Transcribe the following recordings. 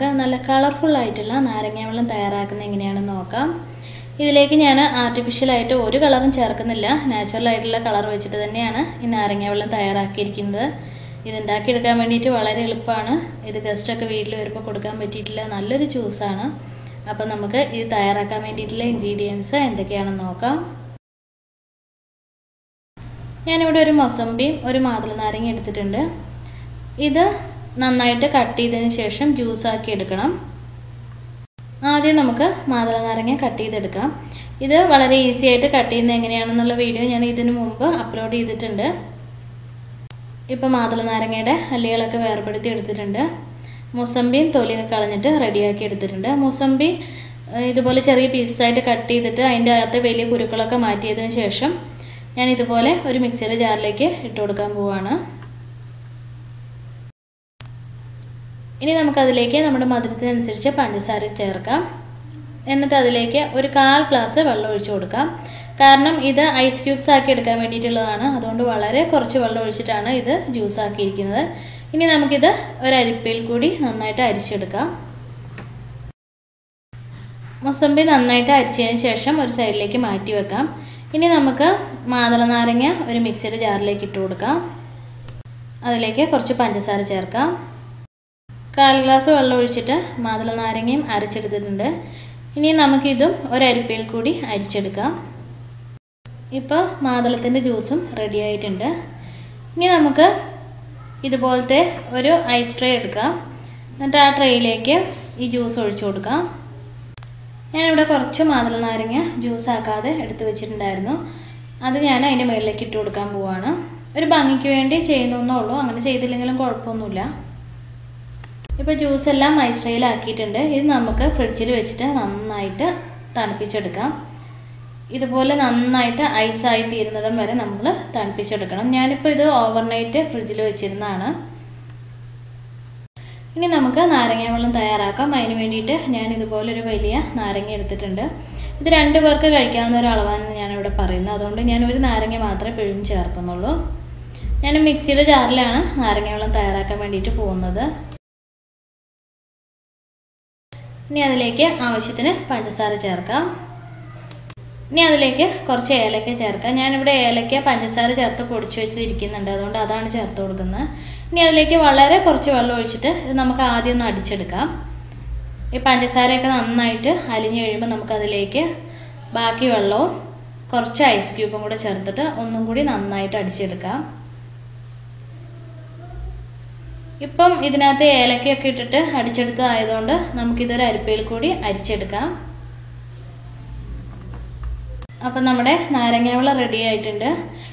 നമുക്ക് നല്ല കളർഫുൾ ആയിട്ടുള്ള നാരങ്ങ വെള്ളം തയ്യാറാക്കുന്നത് എങ്ങനെയാണെന്ന് നോക്കാം. ഇതിലേക്ക് ഞാൻ ആർട്ടിഫിഷ്യലായിട്ട് ഒരു കളറും ചേർക്കുന്നില്ല. നാച്ചുറൽ ആയിട്ടുള്ള കളർ വെച്ചിട്ട് തന്നെയാണ് ഈ നാരങ്ങ വെള്ളം തയ്യാറാക്കിയിരിക്കുന്നത്. ഇതുണ്ടാക്കിയെടുക്കാൻ വേണ്ടിയിട്ട് വളരെ എളുപ്പമാണ്. ഇത് ഗസ്റ്റൊക്കെ വീട്ടിൽ വരുമ്പോൾ കൊടുക്കാൻ പറ്റിയിട്ടില്ല. നല്ലൊരു ജ്യൂസാണ് അപ്പം നമുക്ക് ഇത് തയ്യാറാക്കാൻ വേണ്ടിയിട്ടുള്ള ഇൻഗ്രീഡിയൻസ് എന്തൊക്കെയാണെന്ന് നോക്കാം. ഞാനിവിടെ ഒരു മൊസമ്പിയും ഒരു മാതള നാരങ്ങ എടുത്തിട്ടുണ്ട്. ഇത് നന്നായിട്ട് കട്ട് ചെയ്തതിന് ശേഷം ജ്യൂസാക്കി എടുക്കണം. ആദ്യം നമുക്ക് മാതള നാരങ്ങ കട്ട് ചെയ്തെടുക്കാം. ഇത് വളരെ ഈസി ആയിട്ട് കട്ട് ചെയ്യുന്നത് എങ്ങനെയാണെന്നുള്ള വീഡിയോ ഞാൻ ഇതിനു മുമ്പ് അപ്ലോഡ് ചെയ്തിട്ടുണ്ട്. ഇപ്പോൾ മാതള നാരങ്ങയുടെ അല്ലികളൊക്കെ വേർപെടുത്തി എടുത്തിട്ടുണ്ട്. മുസമ്പിയും തൊലിയൊക്കെ കളഞ്ഞിട്ട് റെഡിയാക്കി എടുത്തിട്ടുണ്ട്. മുസമ്പി ഇതുപോലെ ചെറിയ പീസസായിട്ട് കട്ട് ചെയ്തിട്ട് അതിന്റെ അകത്തെ വലിയ കുരുക്കളൊക്കെ മാറ്റിയതിന് ശേഷം ഞാൻ ഇതുപോലെ ഒരു മിക്സിയുടെ ജാറിലേക്ക് ഇട്ട് കൊടുക്കാൻ പോവാണ്. ഇനി നമുക്കതിലേക്ക് നമ്മുടെ മധുരത്തിനനുസരിച്ച് പഞ്ചസാര ചേർക്കാം. എന്നിട്ട് അതിലേക്ക് ഒരു കാൽ ഗ്ലാസ് വെള്ളം ഒഴിച്ചു കൊടുക്കാം. കാരണം ഇത് ഐസ് ക്യൂബ്സ് ആക്കി എടുക്കാൻ വേണ്ടിയിട്ടുള്ളതാണ്. അതുകൊണ്ട് വളരെ കുറച്ച് വെള്ളം ഒഴിച്ചിട്ടാണ് ഇത് ജ്യൂസ് ആക്കിയിരിക്കുന്നത്. ഇനി നമുക്കിത് ഒരു കൂടി നന്നായിട്ട് അരിച്ചെടുക്കാം. മൊസമ്പി നന്നായിട്ട് അരിച്ചതിന് ശേഷം ഒരു സൈഡിലേക്ക് മാറ്റി വെക്കാം. ഇനി നമുക്ക് മാതള നാരങ്ങ ഒരു മിക്സിയുടെ ജാറിലേക്ക് ഇട്ട് കൊടുക്കാം. അതിലേക്ക് കുറച്ച് പഞ്ചസാര ചേർക്കാം. കാൽ ഗ്ലാസ് വെള്ളം ഒഴിച്ചിട്ട് മാതള നാരങ്ങയും അരച്ചെടുത്തിട്ടുണ്ട്. ഇനി നമുക്കിതും ഒരരിപ്പയിൽ കൂടി അരിച്ചെടുക്കാം. ഇപ്പോൾ മാതളത്തിന്റെ ജ്യൂസും റെഡി ആയിട്ടുണ്ട്. ഇനി നമുക്ക് ഇതുപോലത്തെ ഒരു ഐസ് ട്രേ എടുക്കാം. എന്നിട്ട് ആ ട്രേയിലേക്ക് ഈ ജ്യൂസ് ഒഴിച്ചു കൊടുക്കാം. ഞാനിവിടെ കുറച്ച് മാതള നാരങ്ങ ജ്യൂസ് ആക്കാതെ എടുത്തു വെച്ചിട്ടുണ്ടായിരുന്നു. അത് ഞാൻ അതിന്റെ മുകളിലേക്ക് ഇട്ട് കൊടുക്കാൻ പോവാണ്. ഒരു ഭംഗിക്ക് വേണ്ടി ചെയ്യുന്നൊന്നേ ഉള്ളൂ. അങ്ങനെ ചെയ്തില്ലെങ്കിലും കുഴപ്പമൊന്നുമില്ല. ഇപ്പോൾ ജ്യൂസ് എല്ലാം ഐസ് ട്രേയിലാക്കിയിട്ടുണ്ട് ഇത് നമുക്ക് ഫ്രിഡ്ജിൽ വെച്ചിട്ട് നന്നായിട്ട് തണുപ്പിച്ചെടുക്കാം. ഇതുപോലെ നന്നായിട്ട് ഐസായി തീരുന്നിടം വരെ നമ്മൾ തണുപ്പിച്ചെടുക്കണം. ഞാനിപ്പോൾ ഇത് ഓവർനൈറ്റ് ഫ്രിഡ്ജിൽ വെച്ചിരുന്നതാണ്. ഇനി നമുക്ക് നാരങ്ങ വെള്ളം തയ്യാറാക്കാം. അതിന് വേണ്ടിയിട്ട് ഞാൻ ഇതുപോലൊരു വലിയ നാരങ്ങ എടുത്തിട്ടുണ്ട്. ഇത് രണ്ട് പേർക്ക് കഴിക്കാവുന്ന ഒരു അളവാണ് ഞാനിവിടെ പറയുന്നത്. അതുകൊണ്ട് ഞാൻ ഒരു നാരങ്ങ മാത്രമേ പിഴിഞ്ഞ് ചേർക്കുന്നുള്ളൂ. ഞാൻ മിക്സിയുടെ ജാറിലാണ് നാരങ്ങ വെള്ളം തയ്യാറാക്കാൻ വേണ്ടിയിട്ട് പോകുന്നത്. ഇനി അതിലേക്ക് ആവശ്യത്തിന് പഞ്ചസാര ചേർക്കാം. ഇനി അതിലേക്ക് കുറച്ച് ഏലക്ക ചേർക്കാം. ഞാനിവിടെ ഏലക്ക പഞ്ചസാര ചേർത്ത് പൊടിച്ചു വെച്ചിരിക്കുന്നുണ്ട്. അതുകൊണ്ട് അതാണ് ചേർത്ത് കൊടുക്കുന്നത്. ഇനി അതിലേക്ക് വളരെ കുറച്ച് വെള്ളം ഒഴിച്ചിട്ട് ഇത് നമുക്ക് ആദ്യം ഒന്ന് അടിച്ചെടുക്കാം. ഈ പഞ്ചസാരയൊക്കെ നന്നായിട്ട് അലിഞ്ഞു കഴിയുമ്പോൾ നമുക്കതിലേക്ക് ബാക്കി വെള്ളവും കുറച്ച് ഐസ് ക്യൂബും കൂടെ ചേർത്തിട്ട് ഒന്നും കൂടി നന്നായിട്ട് അടിച്ചെടുക്കാം. ഇപ്പം ഇതിനകത്ത് ഏലക്കയൊക്കെ ഇട്ടിട്ട് അടിച്ചെടുത്തതായതുകൊണ്ട് നമുക്കിതൊരു അരിപ്പയിൽ കൂടി അരിച്ചെടുക്കാം. അപ്പം നമ്മുടെ നാരങ്ങ വെള്ളം റെഡി ആയിട്ടുണ്ട്.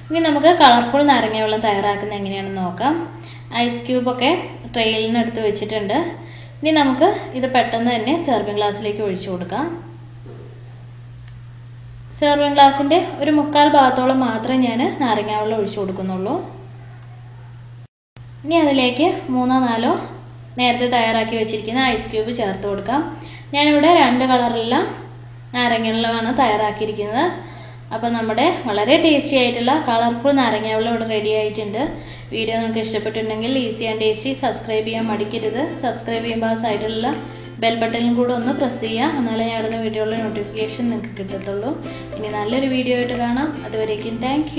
ഇനി നമുക്ക് കളർഫുൾ നാരങ്ങ വെള്ളം തയ്യാറാക്കുന്നത് എങ്ങനെയാണെന്ന് നോക്കാം. ഐസ് ക്യൂബൊക്കെ ട്രെയിൽ വെച്ചിട്ടുണ്ട്. ഇനി നമുക്ക് ഇത് പെട്ടെന്ന് തന്നെ സെർവിങ് ഗ്ലാസ്സിലേക്ക് ഒഴിച്ചു കൊടുക്കാം. സെർവിങ് ഗ്ലാസിന്റെ ഒരു മുക്കാൽ ഭാഗത്തോളം മാത്രമേ ഞാൻ നാരങ്ങ വെള്ളം ഒഴിച്ചു കൊടുക്കുന്നുള്ളൂ. ഇനി അതിലേക്ക് മൂന്നോ നാലോ നേരത്തെ തയ്യാറാക്കി വെച്ചിരിക്കുന്ന ഐസ് ക്യൂബ് ചേർത്ത് കൊടുക്കാം. ഞാനിവിടെ രണ്ട് കളറിലുള്ള നാരങ്ങ വെള്ളമാണ് തയ്യാറാക്കിയിരിക്കുന്നത്. അപ്പോൾ നമ്മുടെ വളരെ ടേസ്റ്റി ആയിട്ടുള്ള കളർഫുൾ നാരങ്ങ വെള്ളം ഇവിടെ റെഡി ആയിട്ടുണ്ട്. വീഡിയോ നിങ്ങൾക്ക് ഇഷ്ടപ്പെട്ടിട്ടുണ്ടെങ്കിൽ ഈസി ആൻഡ് ടേസ്റ്റി സബ്സ്ക്രൈബ് ചെയ്യാൻ മടിക്കരുത്. സബ്സ്ക്രൈബ് ചെയ്യുമ്പോൾ ആ സൈഡിലുള്ള ബെൽ ബട്ടണും കൂടെ ഒന്ന് പ്രസ് ചെയ്യുക. എന്നാലേ ഞാൻ ഇടുന്ന വീഡിയോയിലെ നോട്ടിഫിക്കേഷൻ നിങ്ങൾക്ക് കിട്ടത്തുള്ളൂ. ഇനി നല്ലൊരു വീഡിയോ ആയിട്ട് കാണാം. അതുവരേക്കും താങ്ക്